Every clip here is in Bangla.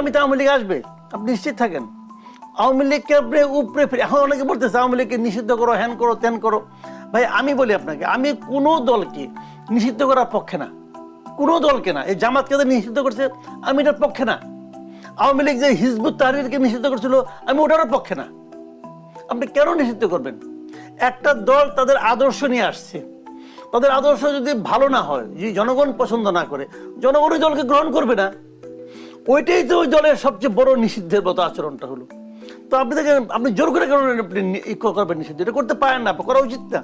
আগামীতে আওয়ামী লীগ আসবে, আপনি নিশ্চিত থাকেন। আওয়ামী লীগকে আপনি উপরে ফিরে এখন অনেকে বলতেছে, আওয়ামী লীগকে নিষিদ্ধ করো, হ্যান করো, ত্যান করো। ভাই, আমি বলি আপনাকে, আমি কোনো দলকে নিষিদ্ধ করার পক্ষে না। কোনো দলকে না। এই জামাতকে নিষিদ্ধ করছে, আমি এটার পক্ষে না। আওয়ামী লীগ যে হিজবুত তাহরিরকে নিষিদ্ধ করছিল, আমি ওটারও পক্ষে না। আপনি কেন নিষিদ্ধ করবেন? একটা দল তাদের আদর্শ নিয়ে আসছে। তাদের আদর্শ যদি ভালো না হয়, যদি জনগণ পছন্দ না করে জনগণ ওই দলকে গ্রহণ করবে না। ওইটাই তো ওই দলের সবচেয়ে বড় নিষিদ্ধের মতো আচরণটা হলো। তো আপনি দেখেন, আপনি জোর করে কেন আপনি করবেন নিষিদ্ধ? এটা করতে পারেন না, করা উচিত না।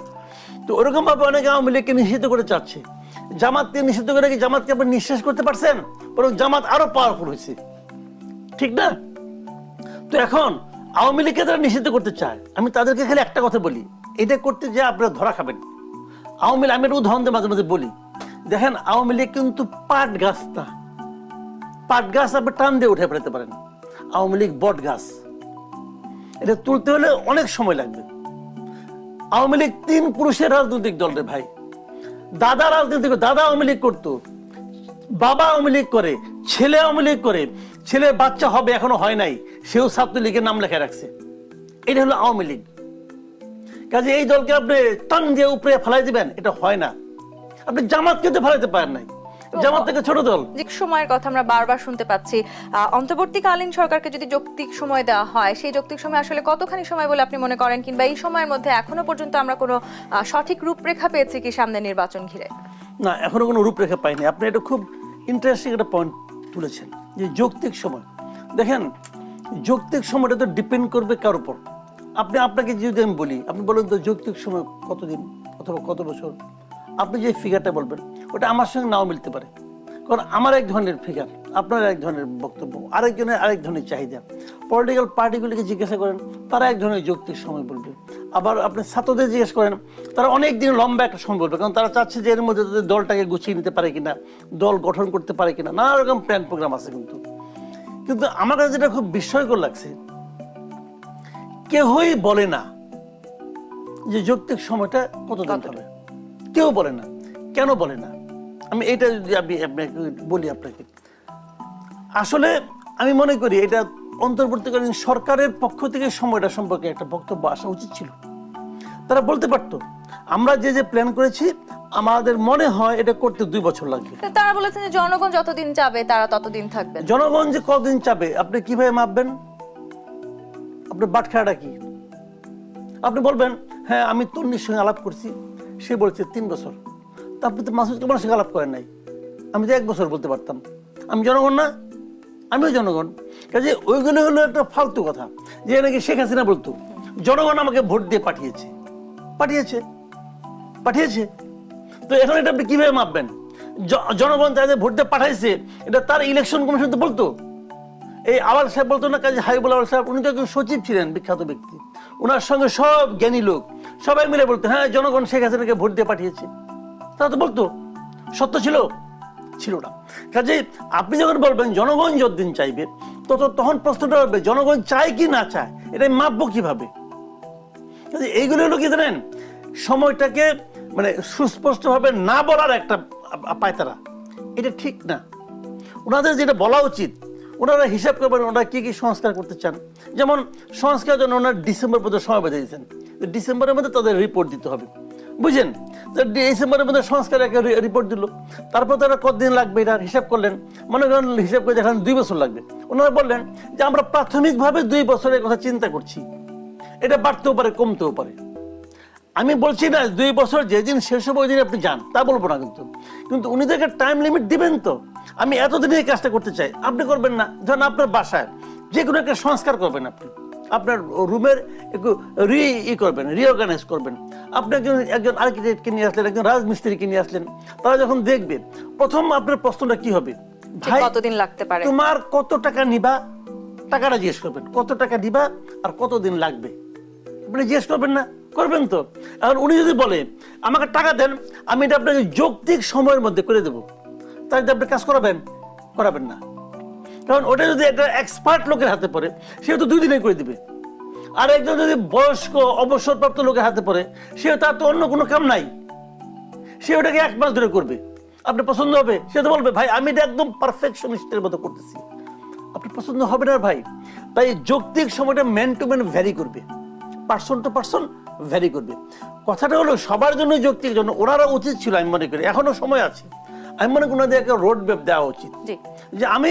তো ওরকম ভাবে অনেকে আওয়ামী লীগকে নিষিদ্ধ করে চাচ্ছে। জামাতকে নিষিদ্ধ করে কি জামাতকে আপনি নিঃশ্বাস করতে পারছেন? বরং জামাত আরও পাওয়ারফুল হয়েছে। ঠিক না? তো এখন আওয়ামী লীগকে তারা নিষিদ্ধ করতে চায়। আমি তাদেরকে খালি একটা কথা বলি। এটা করতে যে আপনারা ধরা খাবেন। আওয়ামী লীগ, আমি একটা উদাহরণ মাঝে মাঝে বলি। দেখেন, আওয়ামী লীগ কিন্তু পাট গাছ না পাট গাছ আপনি টান দিয়ে উঠে ফেলতে পারেন। আওয়ামী লীগ বট গাছ। এটা তুলতে হলে অনেক সময় লাগবে। আওয়ামী লীগ তিন পুরুষের রাজনৈতিক দল রে ভাই। দাদা রাজনীতি দাদা আওয়ামী লীগ করতো। বাবা আওয়ামী লীগ করে, ছেলে আওয়ামী লীগ করে। ছেলের বাচ্চা হবে এখনও হয় নাই। সেও ছাত্রলীগের নাম লেখা রাখছে। এটা হলো আওয়ামী লীগ। কাজে এই দলকে আপনি টান দিয়ে উপরে ফেলাই দিবেন, এটা হয় না। আপনি জামাতকে তো ফেলাইতে পারেন নাই। জামাত থেকে ছোট দল। সময়ের কথা আমরা বারবার শুনতে পাচ্ছি অন্তর্বর্তীকালীন সরকারকে যদি যৌক্তিক সময় দেওয়া হয় সেই যৌক্তিক সময় আসলে কতখানি সময় বলে আপনি মনে করেন? কিংবা এই সময়ের মধ্যে এখনও পর্যন্ত আমরা কোনো সঠিক রূপরেখা পেয়েছি কি সামনে নির্বাচন ঘিরে? না এখনও কোনো রূপরেখা পাইনি। আপনি এটা খুব ইন্টারেস্টিং একটা পয়েন্ট তুলেছেন যে যৌক্তিক সময়। দেখেন যৌক্তিক সময়টা তো ডিপেন্ড করবে কার উপর। আপনি আপনাকে যদি আমি বলি আপনি বলেন তো যৌক্তিক সময় কতদিন অথবা কত বছর? আপনি যে ফিগারটা বলবেন ওটা আমার সঙ্গে নাও মিলতে পারে। কারণ আমার এক ধরনের ফিগার আপনার এক ধরনের বক্তব্য আরেকজনের আরেক ধরনের চাহিদা। পলিটিক্যাল পার্টিগুলিকে জিজ্ঞাসা করেন তারা এক ধরনের যৌক্তিক সময় বলবে। আবার আপনি ছাত্রদের জিজ্ঞেস করেন তারা অনেক দিন লম্বা একটা সময় বলবে কারণ তারা চাচ্ছে যে এর মধ্যে তাদের দলটাকে গুছিয়ে নিতে পারে কিনা দল গঠন করতে পারে কিনা নানা রকম প্ল্যান প্রোগ্রাম আছে কিন্তু। কিন্তু আমার কাছে যেটা খুব বিস্ময়কর লাগছে কেউই বলে না যে যৌক্তিক সময়টা কতদিন কতটা? হবে। কেউ বলে না। কেন বলে না? আমি এটা যদি আমি আপনাকে বলি আপনাকে আসলে আমি মনে করি এটা অন্তর্বর্তীকালীন সরকারের পক্ষ থেকে সময়টা সম্পর্কে একটা বক্তব্য আসা উচিত ছিল। তারা বলতে পারতো আমরা যে যে প্ল্যান করেছি আমাদের মনে হয় এটা করতে দুই বছর লাগবে। তারা বলেছেন যে জনগণ যতদিন যাবে তারা ততদিন থাকবেন। জনগণ যে কদিন চাবে আপনি কীভাবে মাপবেন? আপনার বাটখারাটা কি? আপনি বলবেন হ্যাঁ আমি তন্নির সঙ্গে আলাপ করছি সে বলছে তিন বছর। আপনি তো মাসুদ কামার সঙ্গে আলাপ করেন নাই। আমি তো এক বছর বলতে পারতাম। আমি জনগণ না, আমিও জনগণ। কাজে ওইগুলো হলো একটা ফালতু কথা, যে নাকি শেখ হাসিনা বলতো, জনগণ আমাকে ভোট দিয়ে পাঠিয়েছে। পাঠিয়েছে। পাঠিয়েছে। তো এখন এটা আপনি কীভাবে মাপবেন? জনগণ তাদের ভোট দিয়ে পাঠাইছে, এটা তার ইলেকশন কমিশন তো বলতো। এই আওয়াল সাহেব বলতো না, কাজে হাইবুল আওয়াল সাহেব, উনি তো একজন সচিব ছিলেন, বিখ্যাত ব্যক্তি। ওনার সঙ্গে সব জ্ঞানী লোক, সবাই মিলে বলতো হ্যাঁ জনগণ শেখ হাসিনাকে ভোট দিয়ে পাঠিয়েছে। তারা তো বলতো। সত্য ছিল? ছিল না। কাজে আপনি যখন বলবেন, জনগণ যতদিন চাইবে তত তখন প্রশ্নটা হবে, জনগণ চায় কি না চায়? এটা মাপবো কীভাবে? কাজে এইগুলো হলো কি জানেন? সময়টাকে মানে সুস্পষ্টভাবে না বলার একটা আ- পায়তারা। এটা ঠিক না। ওনাদের যেটা বলা উচিত, ওনারা হিসাব করবেন ওনারা কী কী সংস্কার করতে চান। যেমন সংস্কার জন্য ওনারা ডিসেম্বর পর্যন্ত সময় বেঁধে দিয়েছেন। ডিসেম্বরের মধ্যে তাদের রিপোর্ট দিতে হবে। বুঝলেন ডিসেম্বরের মধ্যে সংস্কার একটা রিপোর্ট দিল। তারপর তারা কতদিন লাগবে? এটা হিসাব করলেন। মনে করেন হিসাব করে দেখলেন দুই বছর লাগবে। ওনারা বললেন যে, আমরা প্রাথমিকভাবে দুই বছরের কথা চিন্তা করছি। এটা বাড়তেও পারে, কমতেও পারে। আমি বলছি না, দুই বছর যেদিন শেষ হবে, ওই দিন আপনি যান। তা বলব না কিন্তু। কিন্তু উনি দেখে টাইম লিমিট দিবেন তো। আমি এতদিনে এই কাজটা করতে চাই। আপনি করবেন না। ধরেন আপনার বাসায় যে কোনো একটা সংস্কার করবেন আপনি। আপনার রুমের একটু রি ই করবেন রিঅর্গানাইজ করবেন। আপনি একজন একজন আর্কিটেক্টকে নিয়ে আসলেন একজন রাজমিস্ত্রিকে নিয়ে আসলেন তারা যখন দেখবে প্রথম আপনার প্রশ্নটা কি হবে? যে কতদিন লাগতে পারে? তোমার কত টাকা নিবা? টাকাটা জিজ্ঞেস করবেন কত টাকা নিবা আর কতদিন লাগবে? আপনি জিজ্ঞেস করবেন না করবেন তো। এখন উনি যদি বলে আমাকে টাকা দেন আমি এটা আপনাকে যৌক্তিক সময়ের মধ্যে করে দেবো। তাহলে আপনি কাজ করাবেন করাবেন না। কারণ ওটা যদি একটা এক্সপার্ট লোকের হাতে পড়ে সে তো দুই দিনে করে দিবে। আর একজন যদি বয়স্ক, অবসরপ্রাপ্ত লোকের হাতে পড়ে সে তার তো অন্য কোনো কাম নাই। সে ওটাকে এক মাস ধরে করবে। আপনি পছন্দ হবে, সে তো বলবে, ভাই, আমি এটা একদম পারফেকশনিস্টের মতো করতেছি। আপনার পছন্দ হবে না ভাই, তাই যৌক্তিক সময়টা ম্যান টু ম্যান ভ্যারি করবে। পার্সন টু পার্সন ভ্যারি করবে। কথাটা হলো, সবার জন্য যৌক্তিক জন্য ওনারা উচিত ছিল, আমি মনে করি। এখনও সময় আছে। আমি মনে করি ওনাদের একটা রোড ম্যাপ দেওয়া উচিত। যে আমি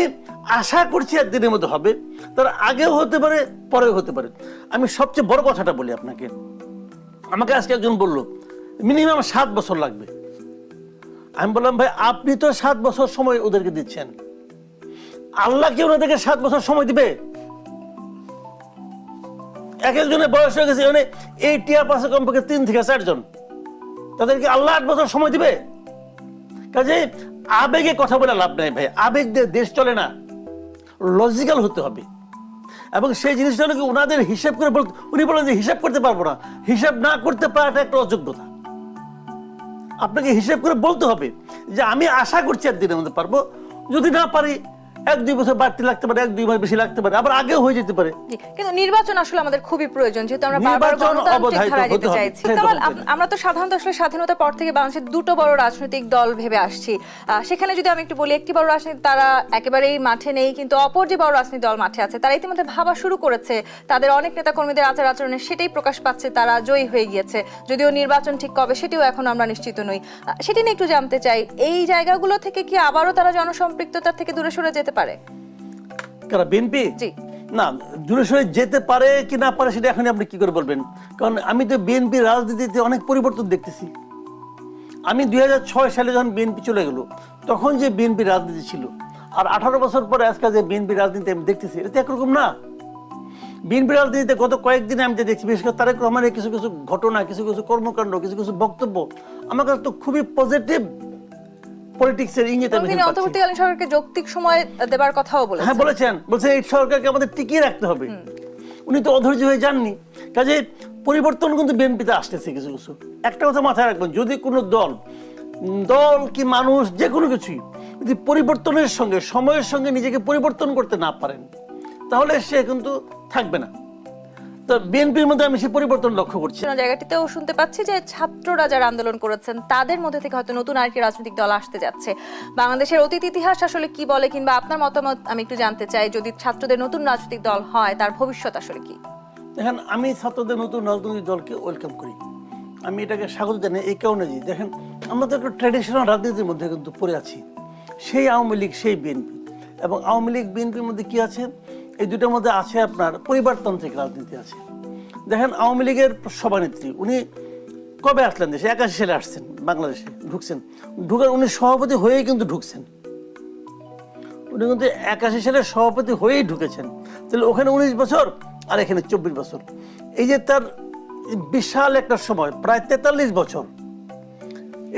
আশা করছি একদিনের মধ্যে হবে তার আগেও হতে পারে পরেও হতে পারে। আমি সবচেয়ে বড় কথাটা বলি আপনাকে। আমাকে আজকে একজন বলল মিনিমাম সাত বছর লাগবে। আমি বললাম ভাই আপনি তো সাত বছর সময় ওদেরকে দিচ্ছেন। আল্লাহ কি ওনাদেরকে সাত বছর সময় দিবে? এক একজনের বয়স হয়ে গেছে মানে এই টিয়ার পাশে কমপক্ষে তিন থেকে চারজন। তাদেরকে আল্লাহ আট বছর সময় দিবে? কাজে আবেগে কথা বলে লাভ নাই ভাই। আবেগ দিয়ে দেশ চলে না। লজিক্যাল হতে হবে। এবং সেই জিনিসটা হলো কি, ওনাদের হিসাব করে বল উনি বলেন যে হিসাব করতে পারব না। হিসাব না করতে পারাটা একটা অযোগ্যতা। আপনাকে হিসাব করে বলতে হবে যে, আমি আশা করছি একদিনের মধ্যে পারব। যদি না পারি এক দুই বছর বাড়তি লাগতে পারে এক দুই মাস বেশি লাগতে পারে আবার আগেও হয়ে যেতে পারে। কিন্তু নির্বাচন আসলে আমাদের খুবই প্রয়োজন যেহেতু আমরা বারবার গণতান্ত্রিক অবধারিত যেতে চাইছি। আপ- আমরা তো সাধারণত আসলে স্বাধীনতার পর থেকে বাংলাদেশের দুটো বড় রাজনৈতিক দল ভেবে আসছি। সেখানে যদি আমি একটু বলি একটি বড় রাজনীতি তারা একেবারেই মাঠে নেই কিন্তু অপর যে বড় রাজনৈতিক দল মাঠে আছে তারা ইতিমধ্যে ভাবা শুরু করেছে। তাদের অনেক নেতা কর্মীদের আচার আচরণে সেটাই প্রকাশ পাচ্ছে তারা জয়ী হয়ে গিয়েছে। যদিও নির্বাচন ঠিক কবে সেটিও এখন আমরা নিশ্চিত নই। সেটি নিয়ে একটু জানতে চাই এই জায়গাগুলো থেকে কি আবারও তারা জনসম্পৃক্ততার থেকে দূরে সরে যেতে পারে। কারা বিএনপি জি। না দূরে সরে যেতে পারে কি না পারে সেটা এখন আপনি কি করে বলবেন? কারণ আমি তো বিএনপি রাজনীতিতে অনেক পরিবর্তন দেখতেছি। আমি দুই হাজার ছয় সালে যখন বিএনপি চলে গেল তখন যে বিএনপি রাজনীতি ছিল আর আঠারো বছর পরে আজকাল যে বিএনপি রাজনীতি আমি দেখতেছি এটা একরকম না। বিএনপি রাজনীতিতে গত কয়েকদিনে আমি যে দেখছি বিশেষ করে তারেক রহমানের কিছু কিছু ঘটনা কিছু কিছু কর্মকাণ্ড কিছু কিছু বক্তব্য আমার কাছে তো খুবই পজিটিভ পলিটিক্সের ইঙ্গিত তিনি। অন্তর্বর্তীকালীন সরকারকে যৌক্তিক সময় দেবার কথাও বলেছেন হ্যাঁ বলেছেন। বলছেন এই সরকারকে আমাদের টিকিয়ে রাখতে হবে। উনি তো অধৈর্য হয়ে যাননি। কাজে পরিবর্তন কিন্তু বিএনপিতে আসতেছে কিছু কিছু। একটা কথা মাথায় রাখবেন যদি কোনো দল দল কি মানুষ যে কোনো কিছুই যদি পরিবর্তনের সঙ্গে সময়ের সঙ্গে নিজেকে পরিবর্তন করতে না পারেন তাহলে সে কিন্তু থাকবে না। তো বিএনপির মধ্যে আমি সে পরিবর্তন লক্ষ্য করছি। জায়গাটিতেও শুনতে পাচ্ছি যে ছাত্ররা যারা আন্দোলন করেছেন তাদের মধ্যে থেকে হয়তো নতুন আর কি রাজনৈতিক দল আসতে যাচ্ছে। বাংলাদেশের অতীত ইতিহাস আসলে কি বলে কিংবা আপনার মতামত আমি একটু জানতে চাই যদি ছাত্রদের নতুন রাজনৈতিক দল হয় তার ভবিষ্যৎ আসলে কি? দেখেন আমি ছাত্রদের নতুন রাজনৈতিক দলকে ওয়েলকাম করি। আমি এটাকে স্বাগত জানাই এই কারণে যে দেখেন আমরা তো একটা ট্র্যাডিশনাল রাজনীতির মধ্যে কিন্তু পড়ে আছি। সেই আওয়ামী লীগ সেই বিএনপি। এবং আওয়ামী লীগ বিএনপির মধ্যে কি আছে? এই দুটোর মধ্যে আছে আপনার পরিবারতান্ত্রিক রাজনীতি আছে। দেখেন আওয়ামী লীগের সভানেত্রী, উনি কবে আসলেন দেশে? একাশি সালে আসছেন, বাংলাদেশে ঢুকছেন। ঢুকার উনি সভাপতি হয়েই কিন্তু ঢুকছেন। উনি কিন্তু একাশি সালে সভাপতি হয়েই ঢুকেছেন। তাহলে ওখানে উনিশ বছর আর এখানে চব্বিশ বছর। এই যে তার বিশাল একটা সময়, প্রায় তেতাল্লিশ বছর।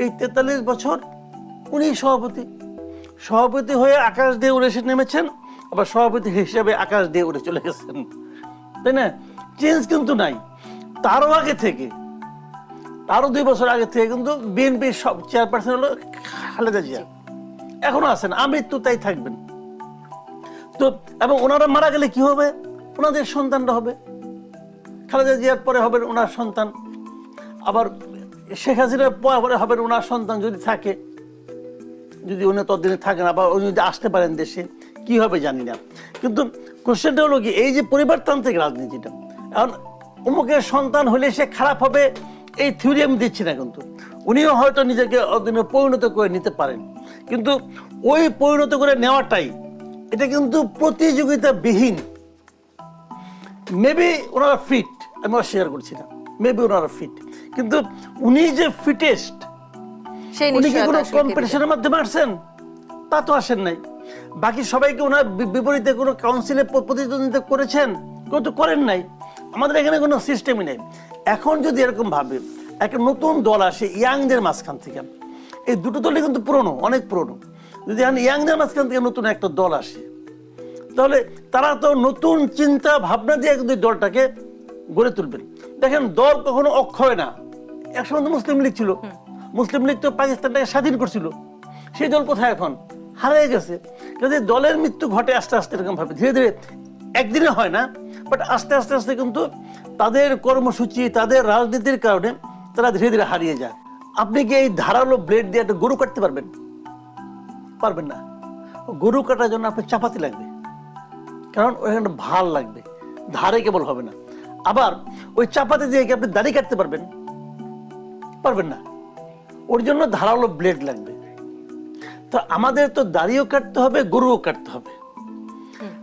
এই তেতাল্লিশ বছর উনি সভাপতি। সভাপতি হয়ে আকাশ দিয়ে উড়ে এসে নেমেছেন। আবার সভাপতি হিসেবে আকাশ দিয়ে উড়ে চলে গেছেন। তাই না? চেঞ্জ কিন্তু নাই। তারও আগে থেকে, তারও দুই বছর আগে থেকে কিন্তু বিএনপির সব চেয়ারপারসন হলো খালেদা জিয়া। এখনও আছেন আমৃত্যু তাই থাকবেন। তো, এবং ওনারা মারা গেলে কি হবে? ওনাদের সন্তানরা হবে। খালেদা জিয়ার পরে হবেন ওনার সন্তান। আবার শেখ হাসিনার পরে হবেন ওনার সন্তান যদি থাকে, যদি উনি ততদিনে থাকেন আবার উনি যদি আসতে পারেন দেশে। কি হবে জানি না। কিন্তু কোশ্চেনটা হলো কি এই যে পরিবারতান্ত্রিক রাজনীতিটা এখন অমুকের সন্তান হলে সে খারাপ হবে এই থিওরি আমি দিচ্ছি না কিন্তু। উনিও হয়তো নিজেকে অদিনে পরিণত করে নিতে পারেন। কিন্তু ওই পরিণত করে নেওয়াটাই এটা কিন্তু প্রতিযোগিতাবিহীন। মেবি ওনারা ফিট আমি অস্বীকার করছি না। মেবি ওনারা ফিট কিন্তু উনি যে ফিটেস্ট সেই উনি কি কোনো কম্পিটিশনের মাধ্যমে আসছেন? তা তো আসেন নাই। বাকি সবাইকে ওনার বিপরীতে কোনো কাউন্সিলে প্রতিদ্বন্দ্বিতা করেছেন? কেউ তো করেন নাই। আমাদের এখানে কোনো সিস্টেমই নেই। এখন যদি এরকম ভাবে একটা নতুন দল আসে ইয়াংদের মাঝখান থেকে এই দুটো দলই কিন্তু পুরনো অনেক পুরনো। যদি এখন ইয়াংদের মাঝখান থেকে নতুন একটা দল আসে তাহলে তারা তো নতুন চিন্তা ভাবনা দিয়ে কিন্তু দলটাকে গড়ে তুলবেন। দেখেন দল কখনো অক্ষয় না। একসময় তো মুসলিম লীগ ছিল। মুসলিম লীগ তো পাকিস্তানটাকে স্বাধীন করছিল। সেই দল কোথায় এখন? হারিয়ে গেছে। কাজে দলের মৃত্যু ঘটে আস্তে আস্তে এরকম ভাবে ধীরে ধীরে একদিনে হয় না বাট আস্তে আস্তে আস্তে কিন্তু তাদের কর্মসূচি, তাদের রাজনীতির কারণে তারা ধীরে ধীরে হারিয়ে যায়। আপনি কি এই ধারালো ব্লেড দিয়ে একটা গরু কাটতে পারবেন? পারবেন না। গরু কাটার জন্য আপনার চাপাতি লাগবে। কারণ ওখানে ভালো লাগবে। ধারে কেবল হবে না। আবার ওই চাপাতি দিয়ে কি আপনি দাড়ি কাটতে পারবেন? পারবেন না। ওর জন্য ধারালো ব্লেড লাগবে। তো আমাদের তো দাড়িও কাটতে হবে, গরুও কাটতে হবে।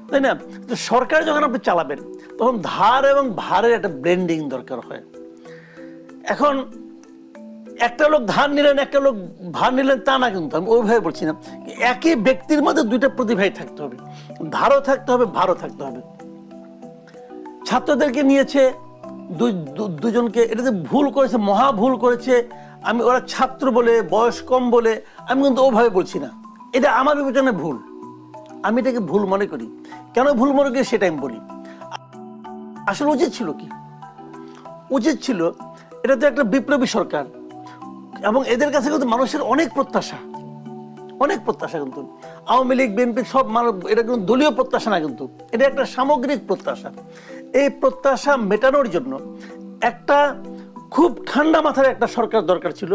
তাই না? তো সরকার যখন আপনি চালাবেন, তখন ধার এবং ভারের একটা ব্লেন্ডিং দরকার হয়। এখন একটা লোক ধার নিলেন, একটা লোক ভার নিলেন, তা না কিন্তু। আমি ওইভাবে বলছি না। একই ব্যক্তির মধ্যে দুইটা প্রতিভাই থাকতে হবে। ধারও থাকতে হবে, ভারও থাকতে হবে। ছাত্রদেরকে নিয়েছে দুজনকে এটাতে ভুল করেছে, মহা ভুল করেছে আমি ওরা ছাত্র বলে, বয়স কম বলে, আমি কিন্তু ওভাবে বলছি না। এটা আমার বিবেচনায় ভুল। আমি এটাকে ভুল মনে করি। কেন ভুল মনে করি সেটা আমি বলি। আসলে উচিত ছিল কি? উচিত ছিল এটা তো একটা বিপ্লবী সরকার এবং এদের কাছে কিন্তু মানুষের অনেক প্রত্যাশা। অনেক প্রত্যাশা কিন্তু। আওয়ামী লীগ, বিএনপি সব মানুষ এটা কিন্তু দলীয় প্রত্যাশা না কিন্তু। এটা একটা সামগ্রিক প্রত্যাশা। এই প্রত্যাশা মেটানোর জন্য একটা খুব ঠান্ডা মাথার একটা সরকার দরকার ছিল।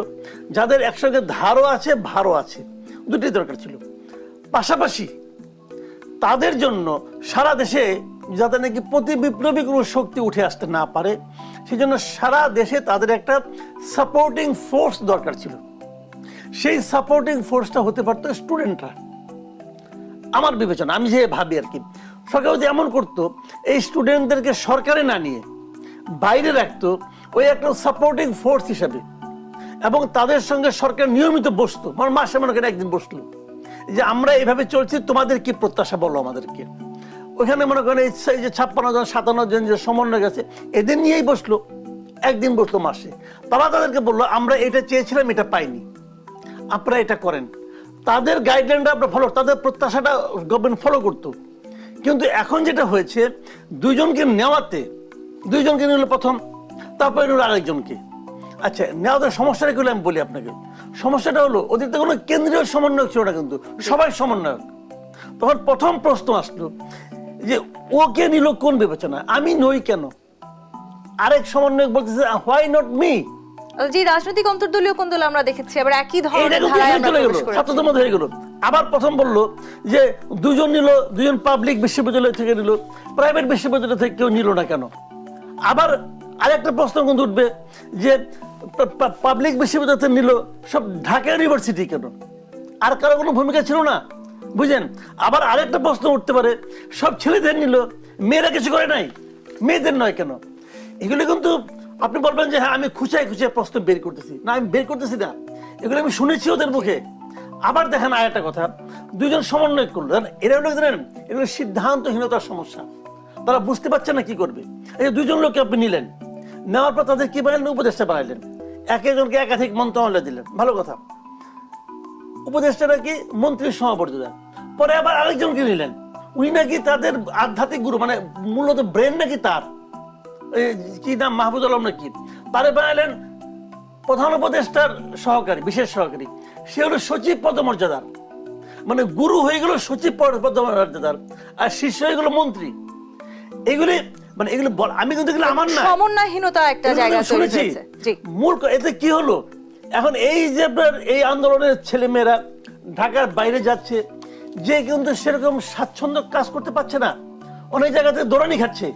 যাদের একসঙ্গে ধারও আছে, ভারও আছে। দুটি দরকার ছিল। পাশাপাশি তাদের জন্য সারা দেশে যাতে নাকি প্রতি বিপ্লবী কোনো শক্তি উঠে আসতে না পারে সেই জন্য সারা দেশে তাদের একটা সাপোর্টিং ফোর্স দরকার ছিল। সেই সাপোর্টিং ফোর্সটা হতে পারতো স্টুডেন্টরা আমার বিবেচনা, আমি যে ভাবি আর কি, সরকার যদি এমন করতো, এই স্টুডেন্টদেরকে সরকারে না নিয়ে বাইরে রাখতো ওই একটা সাপোর্টিং ফোর্স হিসাবে। এবং তাদের সঙ্গে সরকার নিয়মিত বসতো। মানে মাসে মনে করেন একদিন বসল। যে আমরা এইভাবে চলছি, তোমাদের কি প্রত্যাশা বলো আমাদেরকে? ওখানে মনে করেন এই যে ছাপ্পান্ন জন, সাতান্ন জন যে সমন্বয় গেছে এদের নিয়েই বসল। একদিন বসল মাসে। তারা তাদেরকে বলল, আমরা এটা চেয়েছিলাম, এটা পাইনি। আপনারা এটা করেন। তাদের গাইডলাইনটা আমরা ফলো তাদের প্রত্যাশাটা গভর্নমেন্ট ফলো করতো। কিন্তু এখন যেটা হয়েছে, দুইজনকে নেওয়াতে, দুইজনকে নিল প্রথম। তারপরে আরেকজনকে। আচ্ছা নেওয়াতে সমস্যাটা কি আমি বলি আপনাকে। সমস্যাটা হলো ওদের তো কোনো কেন্দ্রীয় সমন্বয়ক ছিল না কিন্তু সবাই সমন্বয়ক। তখন প্রথম প্রশ্ন আসলো যে ওকে নিল কোন বিবেচনা? আমি নই কেন? আরেক সমন্বয়ক বলতেছে হোয়াই নট মি যে রাজনৈতিক অন্তর্দলীয় কোন্দল আমরা দেখেছি আবার একই ধরনের ধারায় আমরা প্রবেশ করেছি। ছাত্রদের মধ্যে হয়ে গেল। আবার প্রথম বলল যে দুজন নিল দুজন পাবলিক বিশ্ববিদ্যালয় থেকে নিল প্রাইভেট বিশ্ববিদ্যালয় থেকে কেউ নিল না কেন? আবার আরেকটা প্রশ্ন কিন্তু উঠবে যে পাবলিক বিশ্ববিদ্যালয় নিল সব ঢাকা ইউনিভার্সিটি কেন? আর কারও কোনো ভূমিকা ছিল না? বুঝলেন? আবার আরেকটা প্রশ্ন উঠতে পারে, সব ছেলেদের নিল, মেয়েরা কিছু করে নাই? মেয়েদের নয় কেন? এগুলো কিন্তু আপনি বলবেন যে হ্যাঁ আমি খুচাই খুচাই প্রশ্ন বের করতেছি। না, আমি বের করতেছি না। এগুলো আমি শুনেছি ওদের মুখে। আবার দেখেন আর একটা কথা দুজন সমন্বয় করল। এরা হলো জানেন? এগুলো সিদ্ধান্তহীনতার সমস্যা। তারা বুঝতে পারছে না কি করবে। এই দুজন লোককে আপনি নিলেন নেওয়ার পর তাদের কি বানালেন? উপদেষ্টা বানাইলেন এক একজনকে একাধিক মন্ত্রণালয় দিলেন। ভালো কথা। উপদেষ্টারা কি মন্ত্রীর সমাবর্তন পরে আবার আরেকজনকে নিলেন। উনি নাকি তাদের আধ্যাত্মিক গুরু মানে মূলত ব্রেন নাকি তার। কি নাম? মাহবুদ আলম নাকি? তারে বানালেন প্রধান উপদেষ্টার সহকারী, বিশেষ সহকারী। সে হলো সচিব পদমর্যাদার। মানে গুরু হয়ে গেল সচিব পদ- পদমর্যাদার। আর শিষ্য হয়ে গেল মন্ত্রী। এগুলি মানে এগুলো বল- আমি কিন্তু এগুলো আমার না। সমন্বয়হীনতা একটা জায়গা তৈরি শুনেছি। হয়েছে। জি। মূল এতে কি হলো? এখন এই যে আপনার এই আন্দোলনের ছেলেমেয়েরা ঢাকার বাইরে যাচ্ছে যে কিন্তু সেরকম স্বাচ্ছন্দ্য কাজ করতে পারছে না অনেক জায়গাতে দৌড়ানি খাচ্ছে।